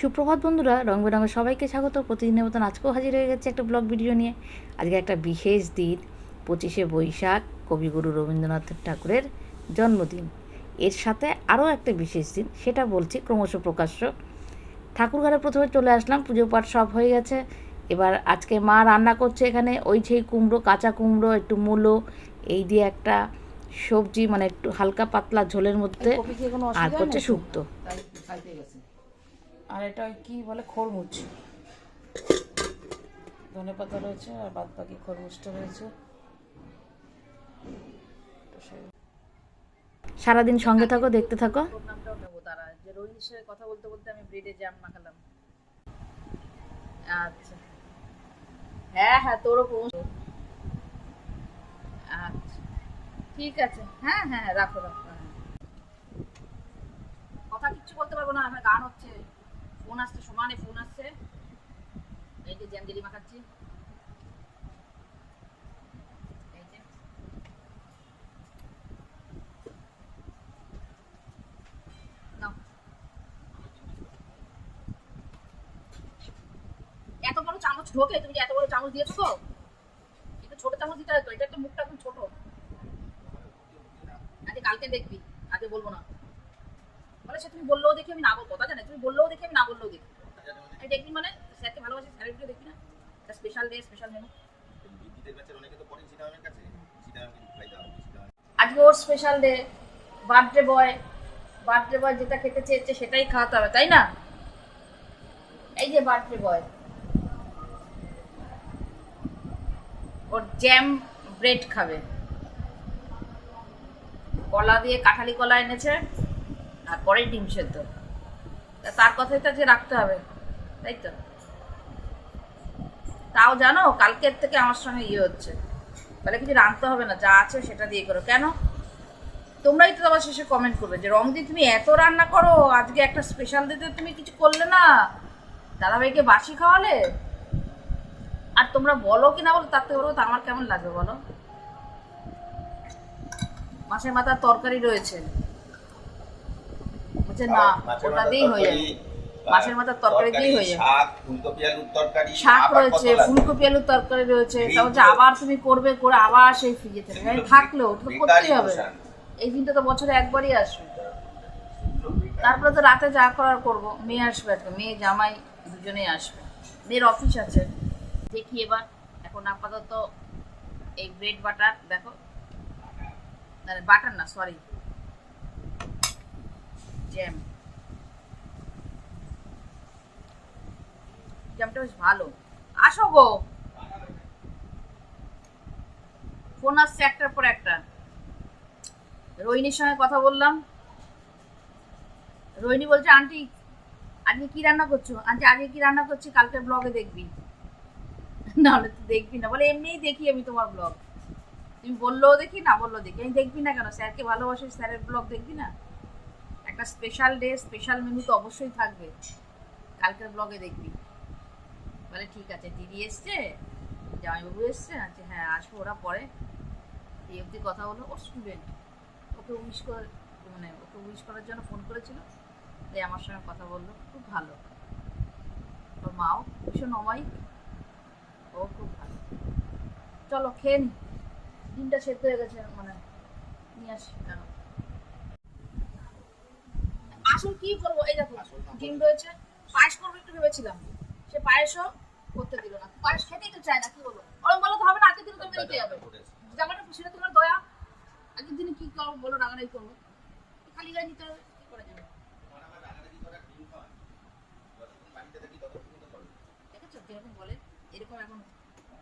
সুপ্রভাত বন্ধুরা রং বেরঙের সবাইকে স্বাগত। প্রতিদিনের মতন আজকেও হাজির হয়ে গেছে একটা ব্লগ ভিডিও নিয়ে। আজকে একটা বিশেষ দিন পঁচিশে বৈশাখ কবিগুরু রবীন্দ্রনাথ ঠাকুরের জন্মদিন। এর সাথে আরও একটা বিশেষ দিন সেটা বলছি ক্রমশ প্রকাশ্য। ঠাকুরঘরে প্রথমে চলে আসলাম পুজো পাঠ সব হয়ে গেছে। এবার আজকে মা রান্না করছে এখানে ওই সেই কুমড়ো কাঁচা কুমড়ো একটু মূলো এই দিয়ে একটা সবজি মানে একটু হালকা পাতলা ঝোলের মধ্যে আর করছে শুক্তো। আর এটা ওই কি বলে খরমুজ। ধনে পাতা রয়েছে আর বাদ বাকি খরমুজটা রয়েছে। সারাদিন সঙ্গে থাকো দেখতে থাকো। তারা। যে রোহিণীর সাথে কথা বলতে বলতে আমি ব্রেডে জ্যাম মাখালাম। আচ্ছা। হ্যাঁ হ্যাঁ তোরও আচ্ছা। ঠিক আছে। হ্যাঁ হ্যাঁ হ্যাঁ, রাখো রাখো হ্যাঁ। কথা কিচ্ছু বলতে পারব না আমার গান হচ্ছে। ফোন আসছে, সমানে ফোন আসছে। এই যে জ্যাম জেলি মাখাচ্ছি। এত বড় চামচ তুমি এত বড় চামচ দিয়েছ ছোট দিতে এটা তো মুখটা একদম ছোট। কালকে দেখবি, আজকে বলব না। বলে সে তুমি বললেও দেখি আমি না বলব, কথা জানে, তুমি বললেও দেখি আমি না বললেও দেখি। দেখবি মানে স্যারকে ভালোবাসি, স্যারের ভিডিও দেখবি না? স্পেশাল ডে স্পেশাল মেনু তো আজকে ওর special day birthday boy birthday boy যেটা খেতে চেয়েছে সেটাই খাওয়াতে হবে, তাই না? এই যে বার্থডে বয় ওর জ্যাম ব্রেড খাবে। কলা দিয়ে কাঁঠালি কলা এনেছে। আর পরে ডিম সেদ্ধ। তার কথাই তো আজকে রাখতে হবে, তাই তো? তাও জানো, কালকের থেকে আমার সঙ্গে ইয়ে হচ্ছে। তাহলে কিছু রাঁধতে হবে না, যা আছে সেটা দিয়ে করো। কেন? তোমরাই তো আবার শেষে কমেন্ট করবে যে রংদি তুমি এত রান্না করো, আজকে একটা স্পেশাল দিতে তুমি কিছু করলে না। দাদাভাইকে বাসি খাওয়ালে? আর তোমরা বলো কি না বলো, তার থেকে বলো আমার কেমন লাগবে বলো? মাছের মাথার তরকারি রয়েছে। বলছে না ওটা দিয়েই হয়ে যাবে মাছের মাথার তরকারি দিয়েই হয়ে যাবে শাক ফুলকপি আলুর তরকারি শাক রয়েছে ফুলকপি আলুর তরকারি রয়েছে। তা তো। আবার তুমি করবে করে আবার সেই ফ্রিজে থেকে সেগুলো থাকলেও তো বেকারই করতেই হবে। এই দিনটা তো বছরে একবারই আসবে। তারপরে তো রাতে যা করার করব। মেয়ে আসবে আজকে। মেয়ে জামাই দুজনেই আসবে। মেয়ের অফিস আছে। দেখি এবার। এখন আপাতত এই ব্রেড বাটার দেখো। মানে বাটার না সরি জ্যাম জ্যামটা বেশ ভালো। আসো গো। ফোন আসছে একটার পর একটা। রোহিণীর সঙ্গে কথা বললাম। রোহিণী বলছে, আন্টি, আজকে কি রান্না করছ? আন্টি, আজকে কি রান্না করছি? কালকের ব্লগে দেখবি। নাহলে তুই দেখবি না। বলে, এমনিই দেখি আমি তোমার ব্লগ তুমি বললেও দেখি, না বললেও দেখি। আমি দেখবি না কেন? স্যারকে ভালোবাসি স্যারের ব্লগ দেখবি না? একটা স্পেশাল ডে স্পেশাল মেনু তো অবশ্যই থাকবে। কালকের ব্লগে দেখবি। বলে, ঠিক আছে, দিদি এসছে, জামাইবাবু এসছে। আচ্ছা হ্যাঁ আসব ওরা পরে। এই অবধি কথা হলো ওর স্টুডেন্ট ওকে উইশ করে মানে ওকে উইশ করার জন্য ফোন করেছিল। তাই আমার সঙ্গে কথা বলল, খুব ভালো। ওর মাও ভীষণ অমায়িক। ও খুব ভালো। চলো, খেয়ে নি। সেদ্ধ হয়ে গেছে মানে নিয়ে আসি। আসল কি করব? এই দেখো ডিম রয়েছে। পায়েস করব একটু ভেবেছিলাম। সে পায়েসও করতে দিল না। পায়েস খেতেই তো চায় না, কি বলো ওরম বলো তো হবে না আজকে দিনে তোমাকে নিতে হবে জামাটা সেটা তোমার দয়া। আগের দিনে কি করব বলো, রাগারাগি করব। খালি গায়ে নিতে যাবে?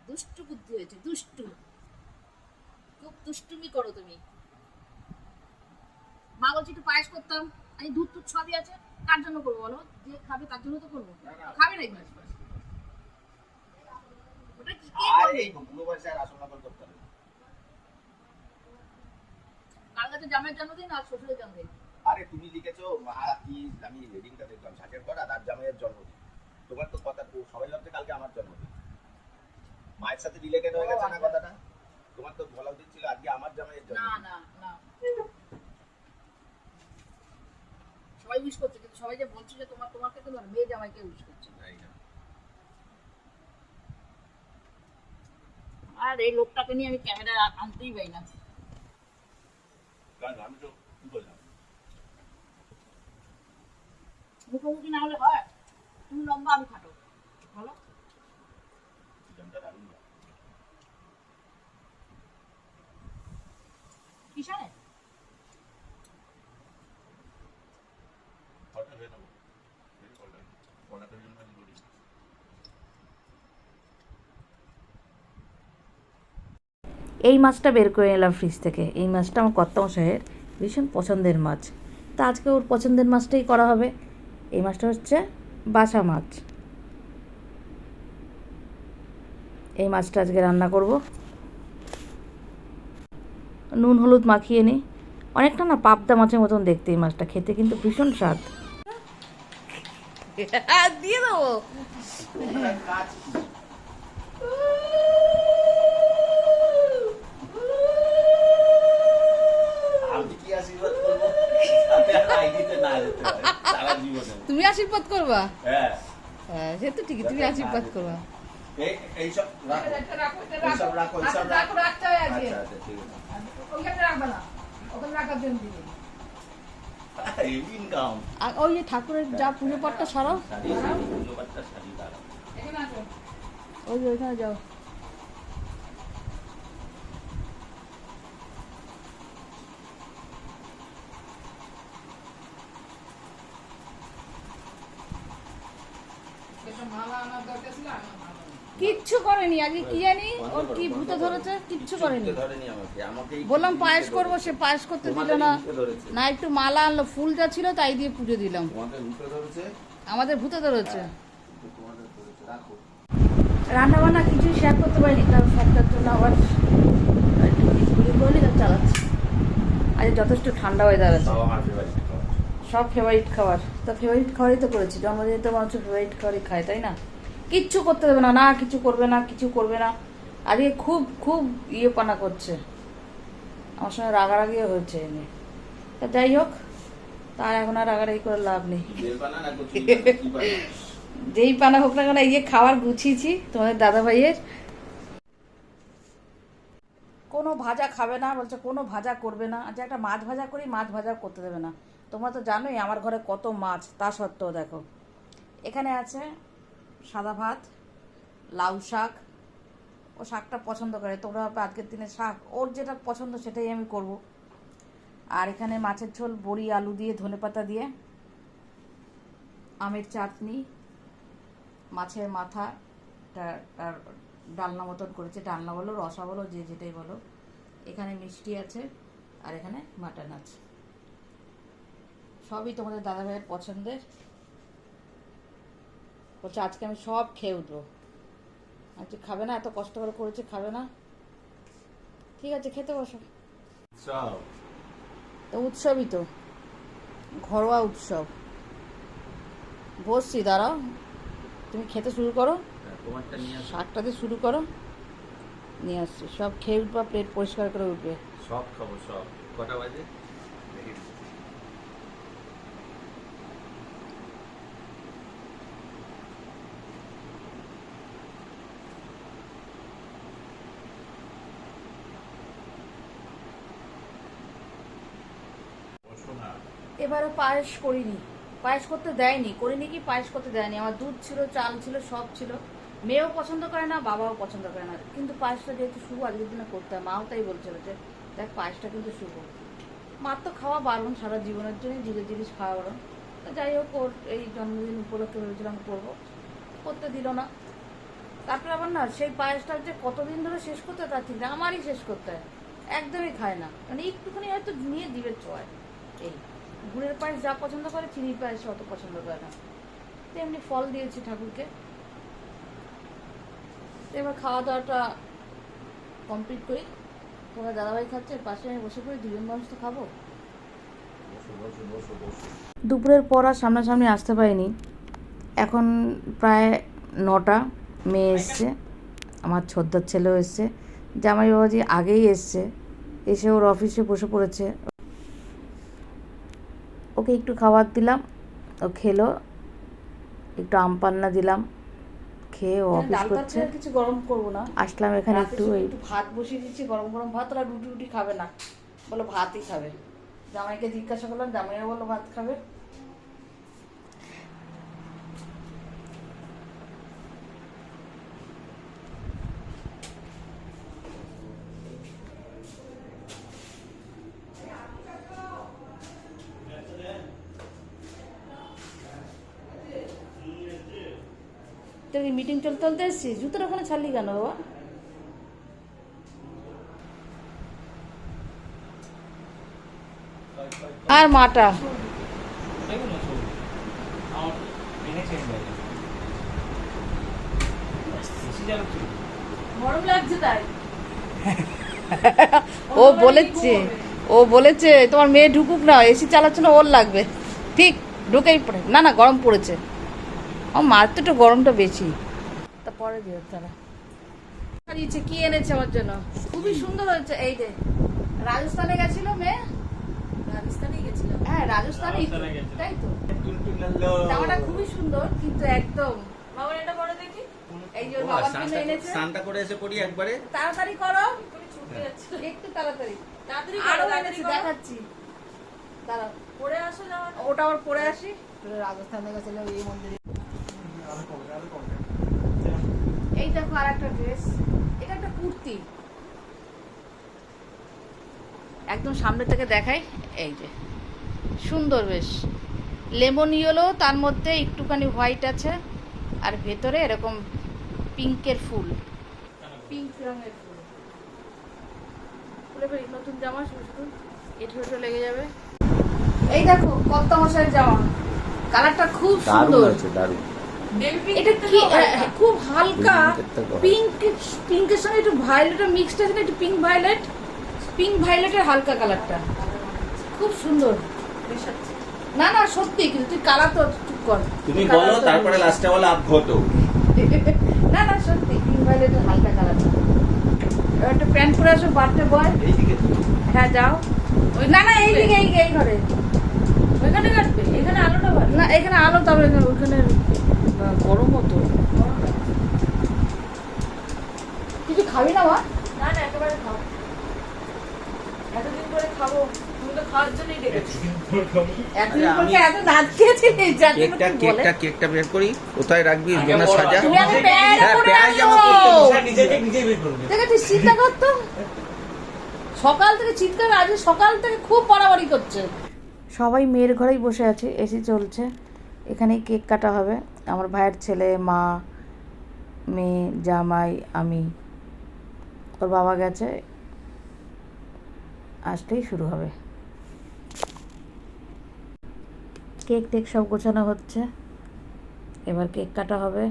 দুষ্টু বুদ্ধি হয়েছে, দুষ্টু। খুব দুষ্টুমি করো তুমি। মা বলছি, একটু পায়েস করতাম। আমি দুধ টুধ সবই আছে কার জন্য করব বলো? যে খাবে তার জন্য তো করব। খাবে নাকি? ওটা কি জামাইয়ের জন্মদিন আর শ্বশুরের জন্মদিন? আরে তুমি লিখেছো আমি হেডিংটা দেখলাম ষাটের পর আর জামাইয়ের জন্মদিন। তোমার তো কথা সবাই ভাবছে কালকে আমার জন্মদিন। মায়ের সাথে রিলেটেড হয়ে গেছে না কথাটা? তোমার তো বলা উচিত ছিল আজকে আমার জামাইয়ের না না না। সবাই উইশ করছে কিন্তু সবাই যে বলছো যে তোমার তোমাকে কিন্তু মেয়ে জামাইকে ইউজ করছে না? আর এই লোকটাকে নিয়ে আমি ক্যামেরা আনতেই পাই না। মুখোমুখি না হলে হয়। তুমি লম্বা আমি খাটো। ভালো চিকেনটা দারুণ না। কিসে ফটো হয়ে নেব এই ফটো ফটোটার জন্য আমি বলি এই মাছটা বের করে নিলাম ফ্রিজ থেকে। এই মাছটা আমার কর্তামশাইয়ের ভীষণ পছন্দের মাছ। তা আজকে ওর পছন্দের মাছটাই করা হবে। এই মাছটা হচ্ছে বাসা মাছ। এই মাছটা আজকে রান্না করব। নুন হলুদ মাখিয়ে নিই। অনেকটা না পাবদা মাছের মতন দেখতে এই মাছটা। খেতে কিন্তু ভীষণ স্বাদ। দিয়ে দেবো। তুমি আশীর্বাদ করবা? হ্যাঁ। হ্যাঁ সে তো ঠিকই তুমি আশীর্বাদ করবা। এইসব রাখো। এইসব রাখো এইসব রাখো রাখতে হয় আজকে। আচ্ছা আচ্ছা ঠিক ওইখানে রাখবে না। ওখানে রাখার জন্য দিবি। আর ওই যে ঠাকুরের যা পুজো পাঠটা সরাও। ওই ওইখানে যাও। কিচ্ছু করেনি। আজকে কি জানি? ওর কি ভূতে ধরেছে? কিচ্ছু করেনি। বললাম পায়েস করব সে পায়েস করতে দিল না। না একটু মালা আনলো ফুল যা ছিল তাই দিয়ে পুজো দিলাম। তোমাদের ভূতে ধরেছে? আমাদের ভূতে ধরেছে। কিন্তু তোমাদের ধরেছে। রাখো। রান্না বান্না কিছুই শেয়ার করতে পারিনি কারণ জন্য আবার চালাচ্ছি। আজ যথেষ্ট ঠান্ডা সব ফেভারিট সব ফেভারিট খাবার। তো ফেভারিট খাবারই তো করেছি। জন্মদিনে তো মানুষ ফেভারিট খাবারই খায় তাই না? কিচ্ছু করতে দেবে না না কিছু করবে না কিছু করবে না। আজকে খুব খুব ইয়ে পানা করছে। আমার সঙ্গে রাগারাগিও হয়েছে এনে তা যাই হোক তার এখন আর রাগারাগি করে লাভ নেই। যেই পানা? হোক না কেন এই যে খাবার গুছিয়েছি তোমাদের দাদা ভাইয়ের কোনো ভাজা খাবে না বলছে কোনো ভাজা করবে না। আচ্ছা একটা মাছ ভাজা করি মাছ ভাজা করতে দেবে না। তোমরা তো জানোই আমার ঘরে কত মাছ তা সত্ত্বেও দেখো। এখানে আছে সাদা ভাত, লাউ শাক। ও শাকটা পছন্দ করে। তোমরা ভাববে আজকের দিনে শাক। ওর যেটা পছন্দ সেটাই আমি করব। আর এখানে মাছের ঝোল, বড়ি, আলু দিয়ে ধনেপাতা দিয়ে। আমের চাটনি, মাছের মাথা ডালনা মতন করেছে। ডালনা বলো, রসা বলো, যে যেটাই বলো। এখানে মিষ্টি আছে, আর এখানে মাটন আছে। সবই তোমাদের দাদাভাইয়ের পছন্দের। বলছে আজকে আমি সব খেয়ে উঠবো। আজকে খাবে না? এত কষ্ট করে করেছে খাবে না? ঠিক আছে খেতে বসো। তো উৎসবই তো। ঘরোয়া উৎসব। বসছি দাঁড়াও। তুমি খেতে শুরু করো। আসো। শাকটা দিয়ে শুরু করো। নিয়ে আসছি। সব খেয়ে উঠবা প্লেট পরিষ্কার করে উঠবে। সব খাব সব। কটা বাজে দেখি বসো না এবারে পায়েস করিনি। পায়েস করতে দেয়নি। করিনি কি পায়েস করতে দেয়নি। আমার দুধ ছিল, চাল ছিল, সব ছিল। মেয়েও পছন্দ করে না, বাবাও পছন্দ করে না। কিন্তু পায়েসটা যেহেতু শুভ, আজকের দিনে করতে হয়। মাও তাই বলছিল যে, দেখ, পায়েসটা কিন্তু শুভ। মার তো খাওয়া বারণ সারা জীবনের জন্য জিনিস জিনিস খাওয়া বারণ। যাই হোক, ওর এই জন্মদিন উপলক্ষে ভেবেছিলাম করব। করতে দিল না। তারপরে আবার না, সেই পায়েসটা যে কতদিন ধরে শেষ করতে তার ঠিক না। আমারই শেষ করতে হয়। একদমই খায় না। মানে একটুখানি হয়তো নিয়ে দিবে চয় এই। গুড়ের পায়েস যা পছন্দ করে চিনির পায়েস অত পছন্দ করে না। তো এমনি ফল দিয়েছি ঠাকুরকে। এবার খাওয়া দাওয়াটা কমপ্লিট করি। তোমার দাদাভাই খাচ্ছে পাশে আমি বসে পড়ি দুজন মানুষ তো খাব। দুপুরের পর আর সামনাসামনি আসতে পারিনি। এখন প্রায় নটা মেয়ে এসছে আমার ছোদ্দার ছেলেও এসছে। জামাই বাবাজি আগেই এসছে এসে ওর অফিসে বসে পড়েছে। ওকে একটু খাবার দিলাম ও খেলো একটু আম পান্না দিলাম খেয়ে ও অফিস করছে। কিছু গরম করব না। আসলাম এখানে একটু একটু ভাত বসিয়ে দিচ্ছি গরম গরম ভাত ওরা রুটি রুটি খাবে না। বলো ভাতই খাবে। জামাইকে জিজ্ঞাসা করলাম জামাইও বলো ভাত খাবে। চলতে চলতে এসছিস জুতোর ওখানে ছাড়লি কেন বাবা? আর মাটা। ও বলেছে ও বলেছে তোমার মেয়ে ঢুকুক না এসি চালাচ্ছে না ওর লাগবে। ঠিক ঢুকেই পড়ে। না না গরম পড়েছে। আমার মার তো গরমটা বেশি। পরে দিও তারা হারিয়েছে কি এনেছে আমার জন্য? খুবই সুন্দর হয়েছে এই যে। রাজস্থানে গেছিল মেয়ে? রাজস্থানে গেছিলাম হ্যাঁ রাজস্থানেই রাজস্থানে তাই তো। জামাটা খুবই সুন্দর কিন্তু একদম। বাবা এটা বড় দেখি। এই যে বাবার জন্য এনেছে। স্নানটা করে এসে পড়ি একবারে। তাড়াতাড়ি করো। যাচ্ছ। একটু তাড়াতাড়ি। তাড়াতাড়ি আরও এনেছি তাড়াতাড়ি দেখাচ্ছি। দাঁড়াও। পরে আসো যাওয়া ওটা আবার পরে আসি? রাজস্থানে গেছিলাম এই মন্দিরে। এই দেখো আর একটা ড্রেস এটা একটা কুর্তি। একদম সামনে থেকে দেখাই এই যে। সুন্দর বেশ। লেমন ইয়েলো তার মধ্যে একটুখানি হোয়াইট আছে। আর ভেতরে এরকম পিঙ্কের ফুল। পিঙ্ক রঙের ফুল। নতুন জামা শুধু শুধু এঠো এঠো লেগে যাবে। এই দেখো কত মশাইয়ের জামা। কালারটা খুব সুন্দর। দারুণ। এটা কি? খুব হালকা। পিঙ্ক পিঙ্কের সঙ্গে একটু ভায়োলেটের মিক্সড আছে না একটু পিঙ্ক ভায়োলেট পিঙ্ক ভায়োলেটের হালকা কালারটা খুব সুন্দর। না না সত্যি কিন্তু তুই কালার তো চুপ কর। তুমি বলো তারপরে লাস্টে বলো আভ্যত না না সত্যি পিঙ্ক ভায়োলেটের হালকা কালারটা একটা প্যান্ট পরে আসো বার্থডে বয়। হ্যাঁ যাও। ওই না না এইদিকে এই এই ঘরে। ওইখানে কাটবে এখানে আলোটা ভালো না এখানে আলো ওখানে আহ, গরম হতো কিছু খাবি না মা? না না একেবারে খাও এতদিন পরে খাব কেকটা বের করি কোথায় রাখবি? সাজা। চিন্তা করতো সকাল থেকে চিৎকার আজ সকাল থেকে খুব বাড়াবাড়ি করছে। সবাই মেয়ের ঘরেই বসে আছে এসি চলছে। এখানেই কেক কাটা হবে। আমার ভাইয়ের ছেলে মা মেয়ে জামাই আমি। ওর বাবা গেছে। আসলেই শুরু হবে। কেক টেক সব গোছানো হচ্ছে। এবার কেক কাটা হবে।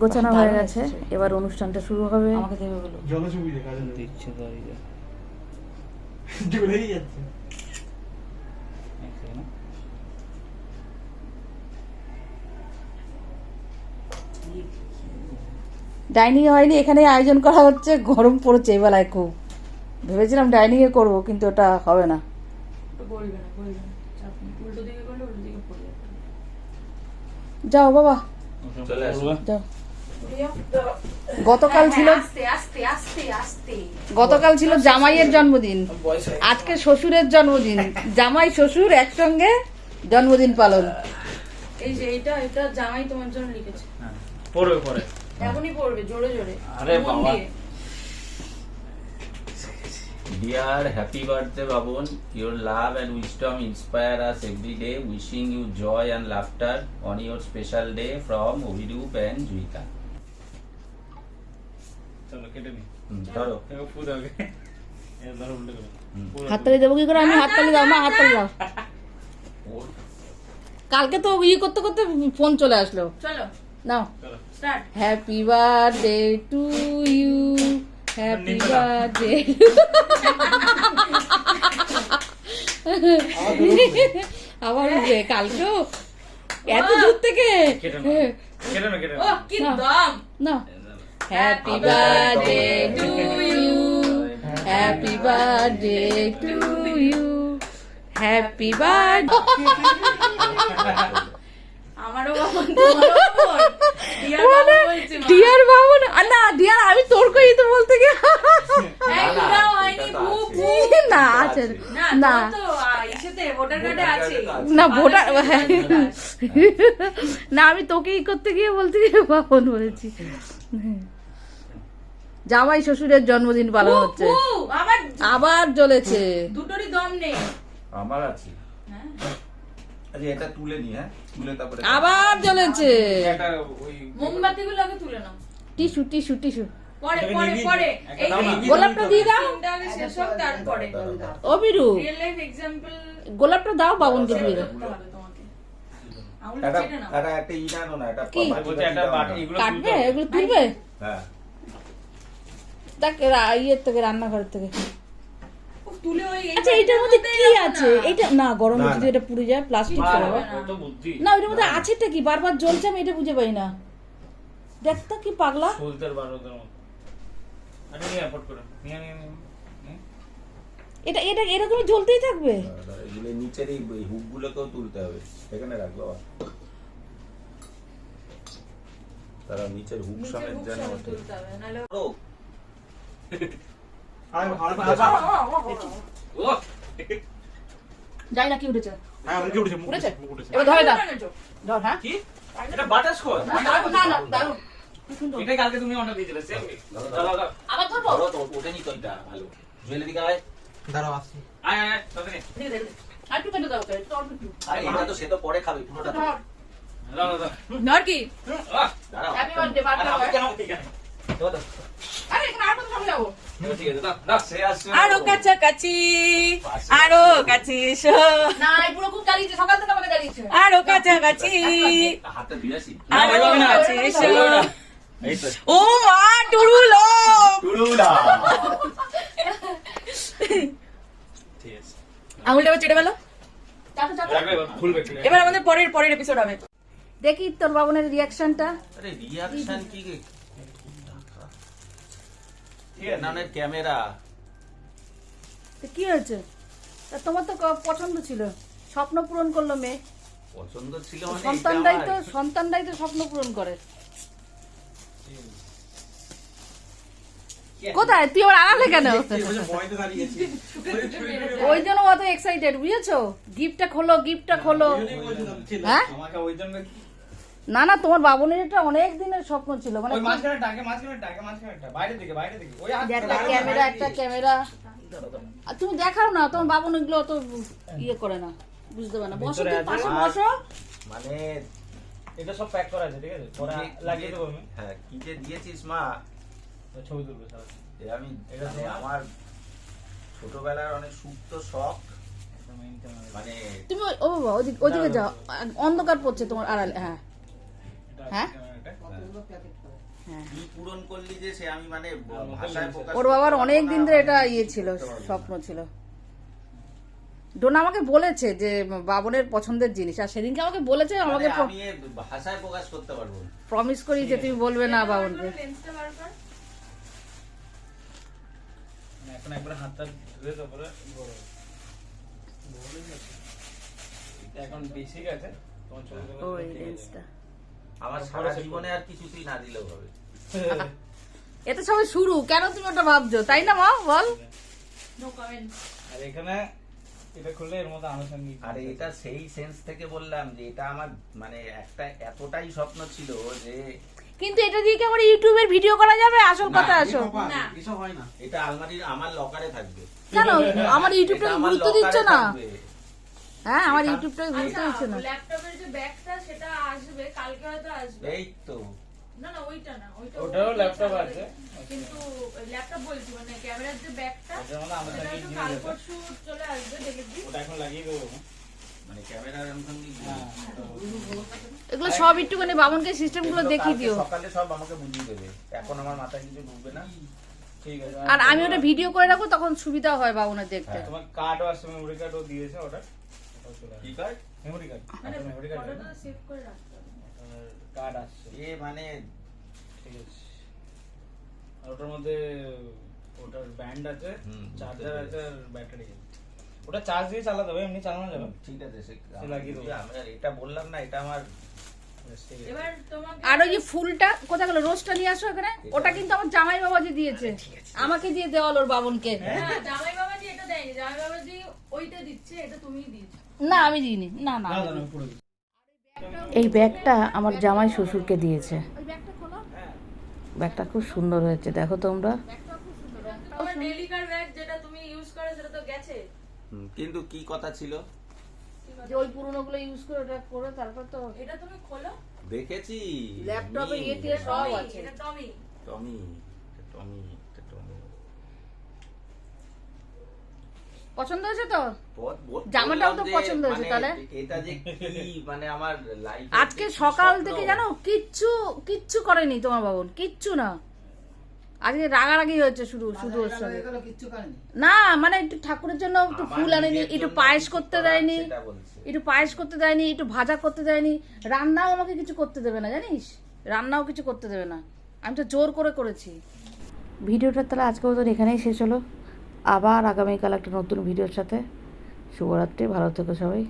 গোছানো হয়ে গেছে। এবার অনুষ্ঠানটা শুরু হবে। আমাকে দেবে বলো। কাজল দিচ্ছে চলেই যাচ্ছে। ডাইনিং হয়নি এখানে আয়োজন করা হচ্ছে গরম পড়েছে এবেলায় খুব। ভেবেছিলাম ডাইনিং এ করব কিন্তু ওটা হবে না। বলবে না বলবে না চাপ নেই। উল্টো দিকে করলে উল্টো দিকে পড়ে যাবে। যাও বাবা। যাও। গতকাল ছিল গতকাল ছিল জামাইয়ের জন্মদিন। আজকে শ্বশুরের জন্মদিন। জামাই শ্বশুর একসঙ্গে জন্মদিন পালন। এই যে এটা এটা জামাই তোমার জন্য লিখেছে। পড়বে পরে। এখনই পড়বে জোরে জোরে আরে বাবা। Dear, happy birthday, Babun. Your love and wisdom inspire us every day. Wishing you joy and laughter on your special day from Ovidup and Juita. চলো কেটে নি ধরো আগে এ ধরো উল্টে করে হাততালি দেবো কি করে আমি হাততালি দাও মা হাততালি দাও কালকে তো ইয়ে করতে করতে ফোন চলে আসলো চলো নাও চলো happy birthday to you happy. Birthday আবার উঠবে কালকেও? এত দূর থেকে? না। Happy birthday to you happy birthday to you happy birthday আমারও বাবন তোমারও বাবন দিয়ার বাবন বলছে মা। ডিয়ার বাবন না ডিয়ার আমি তোর কই তো বলতে গিয়ে? না, আছে। না না ভোটার না আমি তোকে ই করতে গিয়ে বলতে গিয়ে বাবন বলেছি। জামাই শ্বশুরের জন্মদিন পালন হচ্ছে। আবার জ্বলেছে। দুটোরই দম নেই। আমার আছে। হ্যাঁ। আচ্ছা এটা তুলে নি হ্যাঁ তুলে তারপরে আবার জ্বলেছে একটা ওই মোমবাতিগুলো আগে তুলে নাও। Tissue tissue tissue. পরে পরে পরে। এই গোলাপটা দিয়ে দাও। শেষ হোক তারপরে ও বিরু। রিয়েল লাইফ এক্সাম্পল গোলাপটা দাও বাবনকে দিয়ে দাও একটা না বলছে একটা বাটি। এগুলো কাটবে। এগুলো তুলবে? হ্যাঁ। দেখ রা- ইয়ের থেকে রান্নাঘরের থেকে। তুলে ওই আচ্ছা এইটার মধ্যে কি আছে? না। না গরম যদি এটা পুড়ে যায় প্লাস্টিক বাহ, বাবা কত বুদ্ধি। না ওইটার মধ্যে আছেটা কি? বারবার জ্বলছে আমি এটা বুঝে পাই না। দেখ তো কি পাগলা। সলতের বারোদের মতো। আরে নিয়ে ফট করে। নিয়ে নিয়ে নিয়ে এটা এটা এরকমই জ্বলতেই থাকবে? এগুলো নিচের এই হুক তুলতে হবে। এখানে তারা নিচের হুক সমেত যেন তুলতে হবে, নাহলে যাই না কি উঠেছে। হ্যাঁ উঠে উঠেছে উঠেছে? এবার ধরে দাও। ধর হ্যাঁ? কি? এটা বাটারস্কচ না, না না দারুণ। কি সুন্দর। এটা কালকে তুমি অর্ডার দিয়েছিলে সেম দাও দাও দাও। আবার ধরবো? ধরো তো, ওঠেনি তো এটা, ভালো। জুয়েলারি গায়ে। আয়। আয় আয় তাড়াতাড়ি দেখে দেখে আর একটু কেটে দাও ওকে, একটু অল্প একটু। আরে এটা তো সে তো পরে খাবে, পুরোটা তো। দাঁড়াও। হ্যাপি বার্থডে বার্থডে কেন? ঠিক আছে দাও দাও আরে কাছাকাছি আরও কাছে এসো আরও কাছাকাছি আরও কাছে এসো ও মা টুরুলো আঙুলটা এবার চেটে গেল এবার আমাদের পরের পরের এপিসোড হবে। দেখি তোর বাবনের রিয়াকশনটা আরে reaction কি রে? ঠিক আছে। নানের ক্যামেরা। কি হয়েছে? তা তোমার তো পছন্দ ছিল। স্বপ্ন পূরণ করল মেয়ে। পছন্দ ছিল মানে সন্তানরাই তো আমার- সন্তানরাই তো স্বপ্ন পূরণ করে। কোথায়? তুই আবার আড়ালে কেন? ওই জন্য অত এক্সাইটেড বুঝেছ? গিফটটা খোলো গিফটটা খোলো। হ্যাঁ? ওই জন্য না না তোমার বাবনের এটা অনেক দিনের স্বপ্ন ছিল মানে মাঝখানে টাকে মাঝখানে টাকে মাঝখানে বাইরে দিকে বাইরে দিকে। ওই একটা ক্যামেরা একটা ক্যামেরা। আর তুমি দেখাও না তোমার বাবন এগুলো অত ইয়ে করে না বুঝতে পারে না। বসো তুমি পাশে বসো। মানে এটা সব প্যাক করা আছে ঠিক আছে? পরে লাগিয়ে দেবো আমি। হ্যাঁ কি যে দিয়েছিস মা? তো ছবি তুলবো এ আমি এটা মানে তোমার? আমার ছোটবেলার অনেক সুপ্ত শখ। মানে তুমি ও বাবা ওদিকে ওদিকে যাও। অন্ধকার পড়ছে তোমার আড়ালে হ্যাঁ। হ্যাঁ? হ্যাঁ মানে ভাষায় প্রকাশ ওর বাবার অনেক দিন ধরে এটা ইয়ে ছিল। স্বপ্ন ছিল। ডোনা আমাকে বলেছে যে বাবনের পছন্দের জিনিস আর সেদিনকে আমাকে বলেছে মানে আমাকে ভাষায় প্রকাশ করতে পারব। প্রমিস করি যে তুমি বলবে না বাবনকে। একবার হাতটা ধুয়ে তারপরে এখন বেশি গেছে তোমার আমার সারা জীবনে আর কিছুতেই না দিলেও হবে। এটা সবে শুরু কেন তুমি ওটা ভাবছ? তাই না মা? বল। নো কমেন্ট আর এখানে এটা খুললে এর মধ্যে আনুষঙ্গিক আর এটা সেই সেন্স থেকে বললাম যে এটা আমার মানে একটা এতটাই স্বপ্ন ছিল যে কিন্তু এটা দিয়ে কি আমার ইউটিউবের ভিডিও করা যাবে? আসল কথা আসো না এটা আলমারির আমার লকারে থাকবে। কেন? আমার ইউটিউবটা আমার গুরুত্ব দিচ্ছ না? হ্যাঁ আমার ইউটিউবটা গুরুত্ব দিচ্ছ আচ্ছা না? ল্যাপটপের যে ব্যাগটা সেটা আসবে কালকে হয়তো আসবে। এই তো। না না ওইটা না ওইটা ওটাও ল্যাপটপ আছে। কিন্তু ল্যাপটপ বলছি মানে ক্যামেরার যে ব্যাগটা মধ্যে সেটা আনুষঙ্গিক কাল পরশু চলে আসবে দেখে দিই ওটা এখন লাগিয়ে দেবো। মানে ক্যামেরার আনুষঙ্গিক হ্যাঁ। এগুলো সব একটুখানি বাবনকে সিস্টেমগুলো দেখিয়ে দিও। সকালে সব আমাকে বুঝিয়ে দেবে। এখন আমার মাথায় কিছু ঢুকবে না। ঠিক আছে। আর আমি ওটা ভিডিও করে রাখব তখন সুবিধা হয় বাবনের দেখতে। হ্যাঁ। তোমার কার্ডও আছে মেমোরি কার্ডও দিয়েছে ওটা। কি কাজ মেমোরি কার্ড মানে মেমোরি কার্ড ফটোটা সেভ করে রাখতে হবে। কার্ড আসছে। এ মানে ঠিক আছে। আর ওটার মধ্যে ওটার ব্যান্ড আছে চার্জার আছে আর ব্যাটারি আছে। ওটা চার্জ দিয়ে চালাতে হবে এমনি চালানো যাবে ঠিক আছে সে লাগিয়ে দেবো। আমি এটা বললাম না এটা আমার আর ওই যে ফুলটা কোথায় গেল? রোজটা নিয়ে আসো এখানে। ওটা কিন্তু আমার জামাই বাবাজি দিয়েছে। আমাকে দিয়ে দেওয়াল ওর বাবনকে। হ্যাঁ। জামাই বাবাজি এটা দেয়নি জামাই বাবাজি ওইটা দিচ্ছে এটা তুমিই দিয়েছ। না আমি দিইনি। না না। এই ব্যাগটা আমার জামাই শ্বশুরকে দিয়েছে। ব্যাগটা খুব সুন্দর হয়েছে দেখো তোমরা। তোমার ডেলিকার ব্যাগ যেটা তুমি ইউজ করো সেটা তো গেছে। কিন্তু কি কথা ছিল? যে ওই পুরোনোগুলো ইউজ করে ওটা করে তারপর তো এটা তুমি খোলো। দেখেছি ল্যাপটপে ইয়ে টিয়ে সব আছে। এটা টমি টমি টমি এটা টমি পছন্দ হয়েছে তো? জামাটাও তো পছন্দ হয়েছে মানে তাহলে? এটা যে কি মানে আমার লাইফ আজকে সকাল থেকে জানো কিচ্ছু কিচ্ছু করেনি তোমার বাবন কিচ্ছু না। আজকে রাগারাগি হয়েছে শুধু শুধু ওর সঙ্গে। না মানে একটু ঠাকুরের জন্য একটু ফুল আনেনি একটু পায়েস করতে দেয়নি একটু পায়েস করতে দেয়নি একটু ভাজা করতে দেয়নি। রান্নাও আমাকে কিছু করতে দেবে না জানিস? রান্নাও কিছু করতে দেবে না। আমি তো জোর করে করেছি। ভিডিওটা তাহলে আজকে মতন এখানেই শেষ হলো। আবার আগামীকাল একটা নতুন ভিডিওর সাথে। শুভরাত্রি ভালো থেকো সবাই।